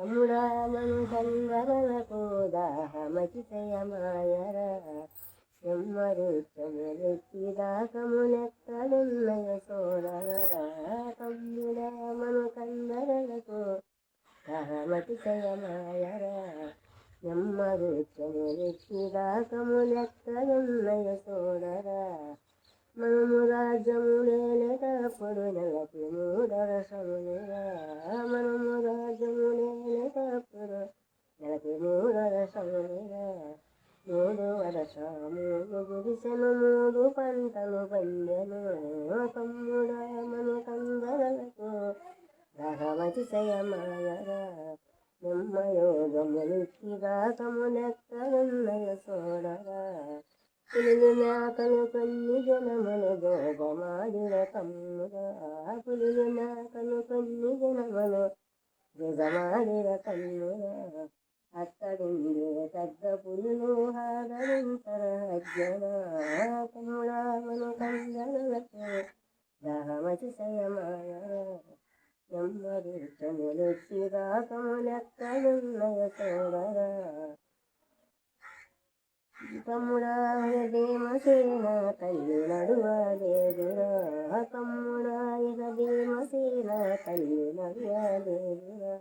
తమ్ముడామను సంగరలకు దాహమతిశయమాయరా ఎమ్మరుచములెత్తి దాకములెక్కడున్నయ సోదరా. తమ్ముడామను కందరలకు దాహమతిశయమాయరా. ఎమ్మరుచములెత్తి దాకములెక్కడున్నయ సోదరా. మనము రాజ్యములేటప్పుడు నెలకి మూడరసములుగా మనము రాజ్యములేటప్పుడు నెలకి మూడరసములుగా మూడు వరసము గుడిసెను మూడు పంటలు పండెను తమ్ముడా మను కందరలకు రహమతిశయమాయరా బ్రహ్మయోగములికి దాకములెక్కడున్నయ సోడరా పులిని మేకలు కొన్ని జనములు జోగమాడిన తమ్ముడా పులిని మేకలు కొన్ని జనములు జగమాడిన తమ్ముడా అక్కడుండే పెద్ద పులులు హాదరింతర అజ్ఞన కందనలతో మన కందలకు దాహమతిశయమాయ నెమ్మది చములెత్తి రాకములెక్కడున్నయ సోదరా. తమ్ముడా భీమసేన తల్లి నడువలేదురా తమ్ముడా భీమసేన తల్లి నడువలేదురా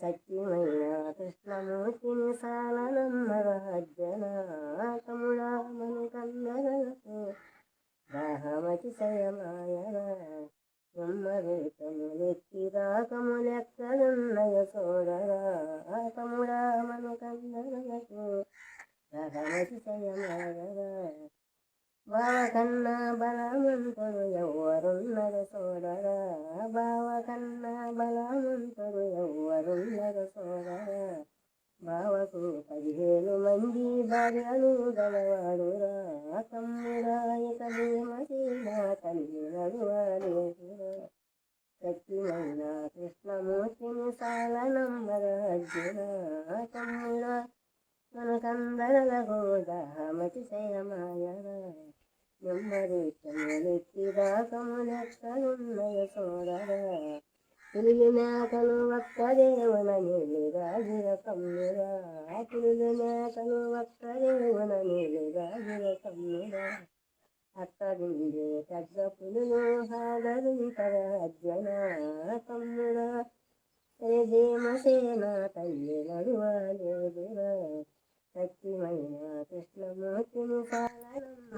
సత్యమైన కృష్ణమూర్తిని సాలనమ్మరాజ్యన తమ్ముడా మను కన్నరకు దాహమతిశయమాయరా బ్రహ్మరూపములెత్తి రాకములెక్కడున్నయ సోదరా తమ్ముడా మను కన్నరకు బావ కన్నా బలవంతుడు ఎవరున్నారు సోదరా బావ కన్నా బలవంతుడు ఎవరున్నారు సోదరా బావకు పదిహేను మంది భార్యలు గలవాడురా తమ్ముడా ఇక భీమసేన తల్లి నడువాలేదురా శక్తిమైన కృష్ణమూర్తిని సాల నమ్మరాజ్యురా తమ్ముడా మనకందరల గోదా మతి శయమాయరా. నెమ్మది చములెత్తి దాకములెక్కడున్నయ సోదరా పులిని మేకలు ఒక్క దేవున నీళ్ళు రాజుల కమ్మురా పులిని మేకలు ఒక్క దేవున నీళ్ళు రాజుల కమ్మురా అక్కడుండే పెద్ద పులులు హాదరింతర అజ్జన తమ్ముడా భీమసేన తల్లి నడువలేదురా సత్యమైన కృష్ణమూర్తిని సాలనమ్మ